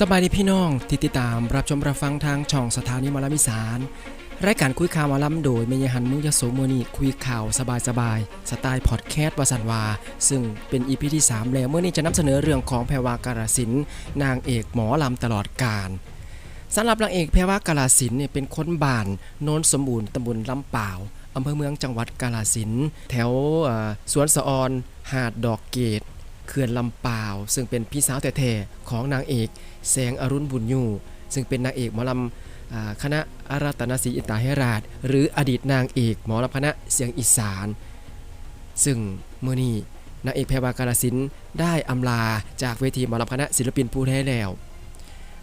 สบายดีพี่น้องที่ติดตามรับชมรับฟังทางช่องสถานีมอลำอีสาน รายการคุยข่าวมอลำโดยเมยหันมุยโสมือนีคุยข่าวสบายสบายๆสไตล์พอดแคสต์วสันวา ซึ่งเป็นอีพีที่ 3 แล้วเมื่อนี้จะนำเสนอเรื่องของแพรวาการสินนางเอกหมอลำตลอดกาลสำหรับนางเอกแพรวากาลสินเนี่ยเป็นคนบ้านโนนสมบูรณ์ตำบลลำเปล่าวอำเภอเมืองจังหวัดกาลสินแถวสวนสะออนหาดดอกเกตเขื่อนลำปาว ซึ่งเป็นพี่สาวแท้ๆของนางเอกแสงอรุณบุญยูซึ่งเป็นนางเอกหมอลำ คณะอารัตนศรีอิตาเฮราช หรืออดีตนางเอกหมอลำคณะเสียงอีสาน ซึ่งเมื่อนี้นางเอกแพรวากาลสินได้อำลาจากเวทีหมอลำคณะศิลปินผู้ไทยแล้ว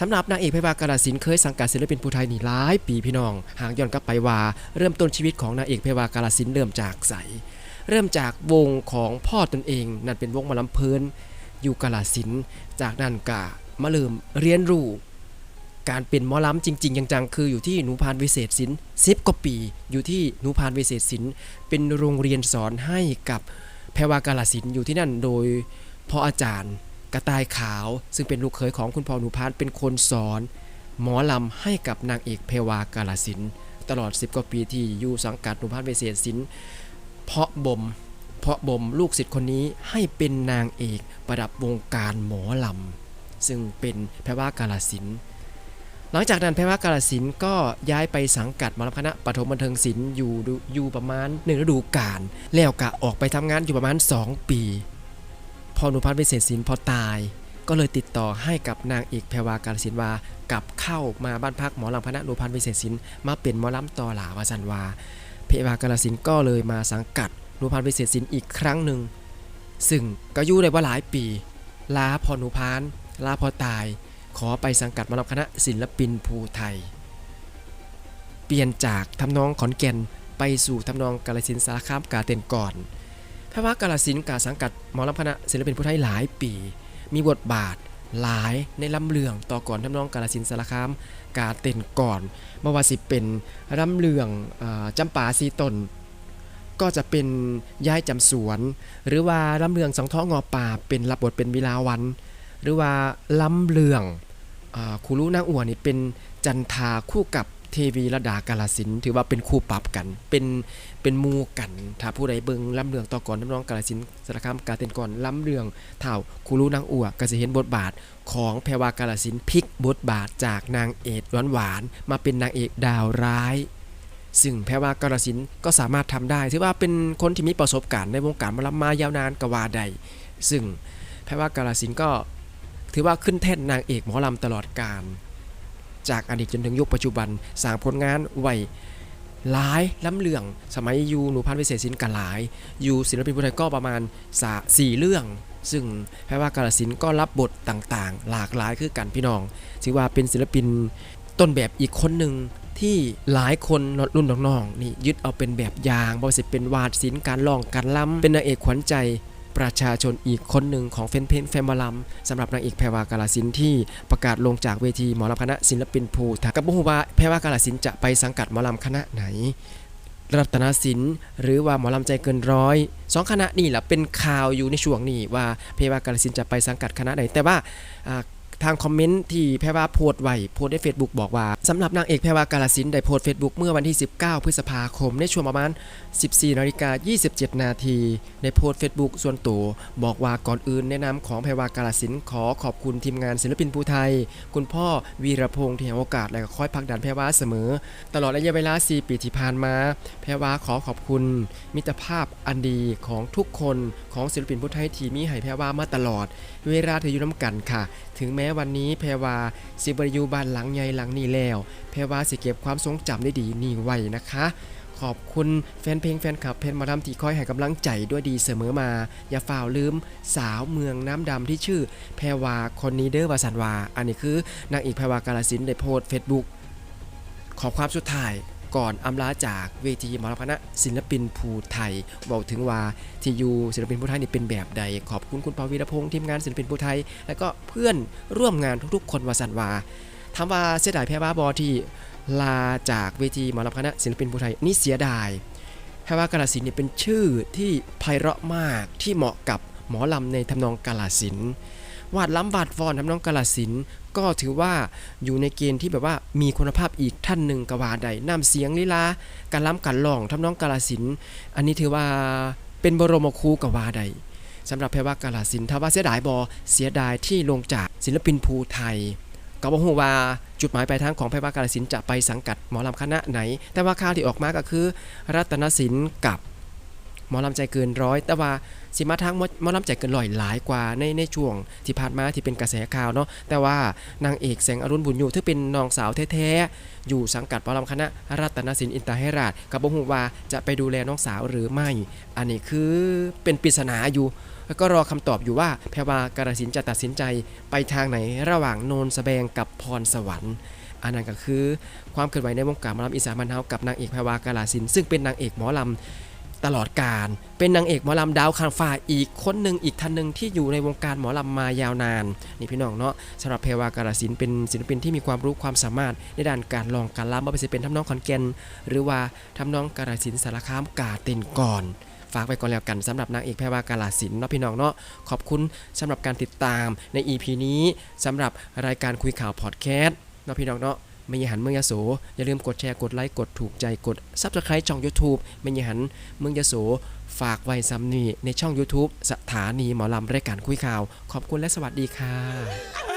สำหรับนางเอกแพรวากาลสินเคยสังกัดศิลปินผู้ไทยนี่หลายปีพี่น้องหากย้อนกลับไปว่าเริ่มต้นชีวิตของนางเอกแพรวากาลสินเริ่มจากใส เริ่มจากวงของพ่อตนเอง นั่นเป็นวงมอลำเพลินอยู่กาลสิน จากนั้นกะมาเริ่มเรียนรู้ การเป็นหมอลำจริง ๆ จังๆ คืออยู่ที่หนูพานวิเศษศิลป์สิบกว่าปี อยู่ที่หนูพานวิเศษศิลป์เป็นโรงเรียนสอนให้กับแพรวากาลสินธุ์อยู่ที่นั่นโดยพ่ออาจารย์กระต่ายขาว ซึ่งเป็นลูกเขยของคุณพ่อหนูพานเป็นคนสอน หมอลำให้กับนางเอกแพรวากาลสินธุ์ตลอด 10 กว่าปีที่อยู่สังกัดหนูพานวิเศษศิลป์เพาะบ่มเพาะบ่มลูกศิษย์คนนี้ให้เป็นนางเอกประดับวงการหมอลำซึ่งเป็นแพรวากาลสินธุ์ หลังจากนั้นแพรวากาลสินธุ์ก็ย้ายไปสังกัดหมอลำคณะปฐมบันเทิงศิลป์อยู่อยู่ประมาณหนึ่งฤดูกาลแล้วกะออกไปทำงานอยู่ประมาณ 2 ปี พอหนุพัฒน์วิเศษศิลป์พอตาย ก็เลยติดต่อให้กับนางเอกแพรวากาลสินธุ์ว่ากลับเข้ามาบ้านพักหมอลำคณะหนุพัฒน์วิเศษศิลป์มาเป็นหมอลำต่อหลาวาสันวาเพรวากาลสินธุ์ก็เลยมาสังกัดนุพันธ์วิเศษศิลป์อีกครั้งหนึ่งซึ่งก็อยู่ได้ว่าหลายปีลาพอนุพานลาพอตาย ขอไปสังกัดมารับคณะศิลปินภูไทย เปลี่ยนจากทำนองขอนแก่นไปสู่ทำนองกาลสินสารคามกาเต็นก่อนพระว่ากาลสินกาสังกัดหมอลำคณะศิลปินภูไทยหลายปี มีบทบาทหลายในลำเลืองต่อก่อนทำนองกาลสินสารคามกาเต็นก่อนเมื่อว่าสิเป็นลำเลืองอจำปาสีตน ก็จะเป็นย้ายจำสวน หรือว่าลำเลืองสองท้องงอป่าเป็นรับบทเป็นวิลาวัน หรือว่าล้ำเลืองอครูรู้นางอัวนี่เป็นจันทาคู่กับเทวีระดากาลสินถือว่าเป็นคู่ปรับกัน เป็นเป็นมูกัน ถ้าผู้ใดเบิงล้ำเลืองต่อก่อนน้ำน้องกาลสินสารคามกาเต็นก่อนล้ำเลืองเท่าครูรู้นางอัวก็จะเห็นบทบาทของแพรวากาลสินพลิกบทบาทจากนางเอกหวานๆมาเป็นนางเอกดาวร้าย ซึ่งแพรวากาลสินก็สามารถทำได้ถือว่าเป็นคนที่มีประสบการณ์ในวงการมาลมายาวนานกว่าใด ซึ่งแพรวากาลสินก็ ถือว่าขึ้นแท่นนางเอกหมอลำตลอดกาลจากอดีตจนถึงยุคปัจจุบันสร้างผลงานไว้หลายล้ำเรื่อง สมัยอยูหนูพันวิเศษศิลป์กันหลาย อยู่ศิลปินผู้ไทยก็ประมาณสี่เรื่อง ซึ่งแพรว่ากาลสินธุ์ก็รับบทต่างๆ หลากหลายคือกันพี่น้อง ถือว่าเป็นศิลปินต้นแบบอีกคนหนึ่งที่หลายคนรุ่นน้องๆนี่ยึดเอาเป็นแบบอย่างบ่ว่าสิเป็นวาดศิลป์การร้องการล้ำเป็นนางเอกขวัญใจ ประชาชนอีกคนหนึ่งของเฟนเพนแฟมบาลัมสำหรับนางเอกแพรวากาลสินที่ประกาศลงจากเวทีหมอลำคณะศิลปินภูถากับบุหัวาแพรวากาลสินจะไปสังกัดหมอลำคณะไหนรัตนศิลป์หรือว่าหมอลำใจเกินร้อยสองคณะนี่แหละเป็นข่าวอยู่ในช่วงนี้ว่าเพรวากาลสินจะไปสังกัดคณะไหนแต่ว่า ทางคอมเมนต์ที่แพรว่าโพสต์ไว้โพสต์ใน Facebook บอกว่าสำหรับนางเอกแพรวากาลสินได้โพสต์ Facebook เมื่อวันที่ 19 พฤษภาคมในช่วงประมาณ 14นาฬิกา27 นาทีในโพสต์ Facebook ส่วนตัวบอกว่าก่อนอื่นแนะนำของแพรวากาลสินขอขอบคุณทีมงานศิลปินภูไทย คุณพ่อวีรพงษ์ที่ให้โอกาสและก็คอยผลักดันแพรวาเสมอ ตลอดระยะเวลา 4 ปีที่ผ่านมา แพรวาขอขอบคุณ มิตรภาพอันดีของทุกคนของศิลปินผู้ไทยที่มีให้แพรวามาตลอด เวลาเธออยู่น้ำกันค่ะ ถึงแม้วันนี้แพรวาสิบริยูบ้านหลังใหญ่หลังนี้แล้ว แพรวาสิเก็บความทรงจำได้ดีนี่ไว้นะคะขอบคุณแฟนเพลงแฟนคลับเพนมาดำที่คอยให้กำลังใจด้วยดีเสมอมา อย่าฝ่าลืมสาวเมืองน้ำดำที่ชื่อ แพรวาคนนี้เด้อวาสันวา อันนี้คือนางเอกแพรวากาลสินได้โพสเฟซบุ๊กขอความสุดท้าย ก่อนอำลาจากเวทีมอลำคณะศิลปินภูไทยบอกถึงว่าที่อยู่ศิลปินภูไทยนี่เป็นแบบใด ขอบคุณคุณปาวีรพงษ์ทีมงานศิลปินภูไทย และก็เพื่อนร่วมงานทุกๆ คนวาสันวาถามว่าเสียดายแพ้บ้าบอที่ลาจากเวทีมอลำคณะศิลปินภูไทยนี่เสียดายแค่ว่ากาลสินเนี่ยเป็นชื่อที่ไพเราะมากที่เหมาะกับหมอลำในทำนองกาลสิน วาดล้ำบาดฟอนทำน้องกาลสินก็ถือว่าอยู่ในเกณฑ์ที่แบบว่ามีคุณภาพอีกท่านหนึ่งกว่าใดน้ำเสียงลีลาการล้ำการร้องทำน้องกาลสินอันนี้ถือว่าเป็นบรมครูกว่าใดสำหรับแพรว่ากาลสินธุ์ถ้าว่าเสียดายบอเสียดายที่ลงจากศิลปินภูไทยก็บอกว่าจุดหมายปลายทางของแพว่ากาลสินจะไปสังกัดหมอลำคณะไหน แต่ว่าข่าวที่ออกมาก็คือ รัตนศิลป์กับ มอลำใจเกินร้อย แต่ว่าสิมาทางหมอหมอลำใจเกินร้อยหลายกว่าในในช่วงที่ผ่านมาที่เป็นกระแสข่าวเนาะแต่ว่านางเอกแสงอรุณบุญอยู่ที่เป็นน้องสาวแท้ๆอยู่สังกัดหมอลำคณะรัตนศิลป์อินตาเฮราชกับบอกว่าจะไปดูแลน้องสาวหรือไม่ อันนี้คือเป็นปริศนาอยู่ก็รอคำตอบอยู่ว่าแพรวากาฬสินจะตัดสินใจไปทางไหนระหว่างโนนสแบงกับพรสวรรค์อันนั้นก็คือความเคลื่อนไหวในวงการหมอลำอีสานบ้านเฮากับนางเอกแพรวากาลาสิน ซึ่งเป็นนางเอกหมอลำ ตลอดการ เป็นนางเอกหมอลำดาวคางฟ้าอีกคนหนึ่งอีกท่านหนึ่งที่อยู่ในวงการหมอลำมายาวนาน นี่พี่น้องเนาะสำหรับแพรวากาลาสินเป็นศิลปินที่มีความรู้ความสามารถในด้านการลองการลำไม่ว่าเป็นทำนองขอนแก่นหรือว่าทำนองกาลาสินสารคามกาเต้นก่อนฝากไปก่อนแล้วกันสำหรับนางเอกแพรวากาลาสินเนาะพี่น้องเนาะขอบคุณสำหรับการติดตามใน EP นี้สำหรับรายการคุยข่าวพอดแคสต์เนาะพี่น้องเนาะ ไม่ยหันเมืองยโส อย่าลืมกดแชร์กดไลค์กดถูกใจกด Subscribe ช่อง YouTube ไม่ยหันเมืองยโส ฝากไว้ซ้ำนี่ในช่อง YouTube สถานีหมอลำรายการคุยข่าว ขอบคุณและสวัสดีค่ะ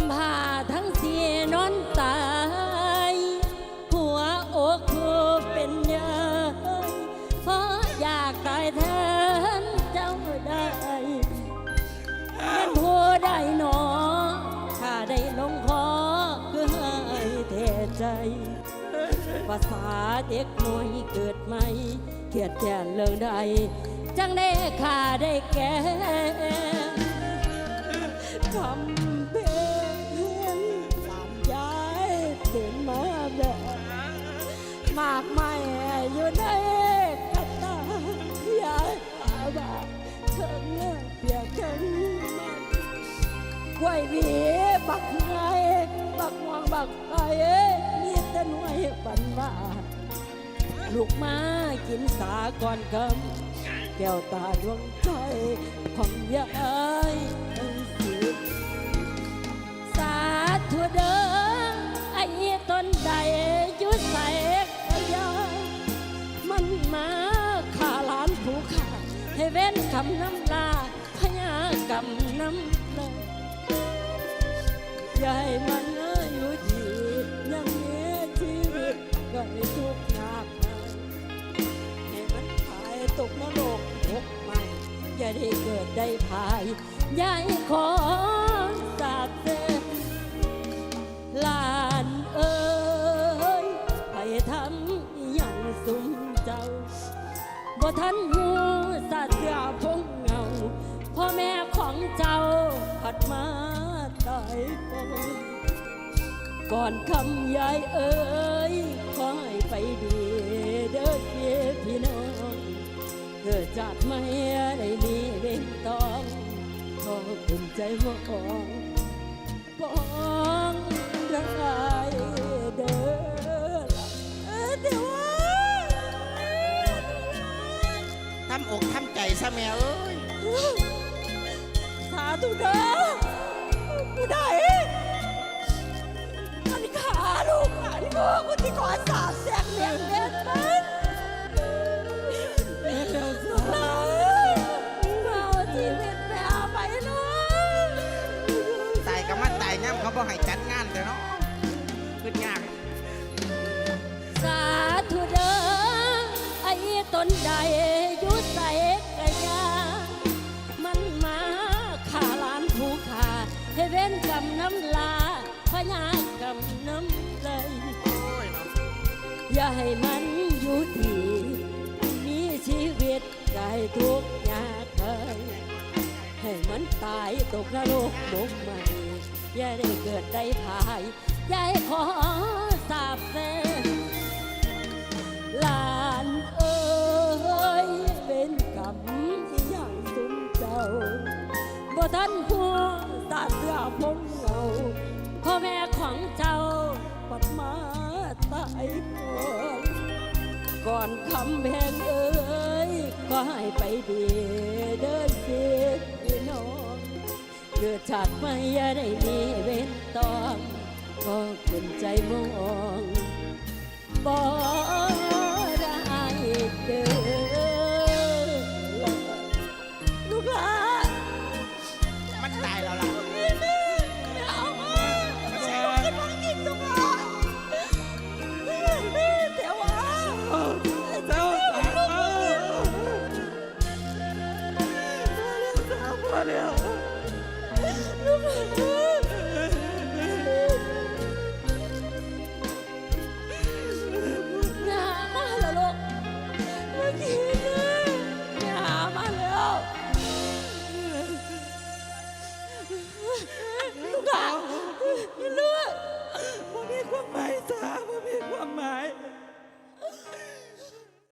ำพาทั้งเสี่นอนตาย หัวอกคือเป็นยาเพราะอยากตายแทนเจ้าได้เป็นผู้ใดหนอข้าได้ลงคอคือให้เทใจภาษาเด็กน้อยเกิดใหม่เกียดแก่นเลิงใด จังได้ข้าได้แก่คำากไม่อยู่ในกระตายายอาบาเถิงเปียกเถิงมันกล้วยหวีบักไงบักหวงบักไก่มีแต่หน่วยปันว่าลูกมากินสาก่อนคำแก้วตาดวงใจของยาย ให้เว้นคำน้ำลาพญากรรมน้ำลายายมันอยู่ดียังมีชีวิตก็ให้ทุกข์ยากหาให้มันหายตกนรกพกใหม่อย่าได้เกิดได้ภายยายขอสาบเสหลานเอ้ยไปทำอย่างสุมเจ้าบ่ทันหูสาเสือพงเงาพ่อแม่ของเจ้าผัดมาตายก่อนก่อนคำยายเอ้ยขอให้ไปดีเด้อเพี่พี่น้องเกิดจากไม่ได้มีเร่งต้องขอคุณใจมองปองรักเด้อ ทำอกทำใจซะแม่เอ้ยสาธุเด้อผู้ใดอันนี้ขาลูกอันนี้ลูกคนที่ขอสาบแสงเลี้ยงเด็กมันเด็เด็ดสุดเลยเอาชีวิตไปเลยตายก็มันตายย่ำเขาบอกให้จัดงานแต่เนาะขึ้นยากสาธุเด้อไอ้ต้นใด ทุกยากเคยให้มันตายตกนรกบกใหม่อย่าได้เกิดได้ภายยาให้ขอสาบแสงหลานเอ้ยเป็นกรรมที่อย่างสุมเจ้าบ่ทันหัวตาเสื้อพงเงาพ่อแม่ของเจ้าปัดมาตายก่อนก่อนคำแพงเอ้ย ก็ให้ไปดีเดินเสียพี่น้องเกิดชาติไม่อย่าได้มีเว้นตองก็คุณใจมองบอก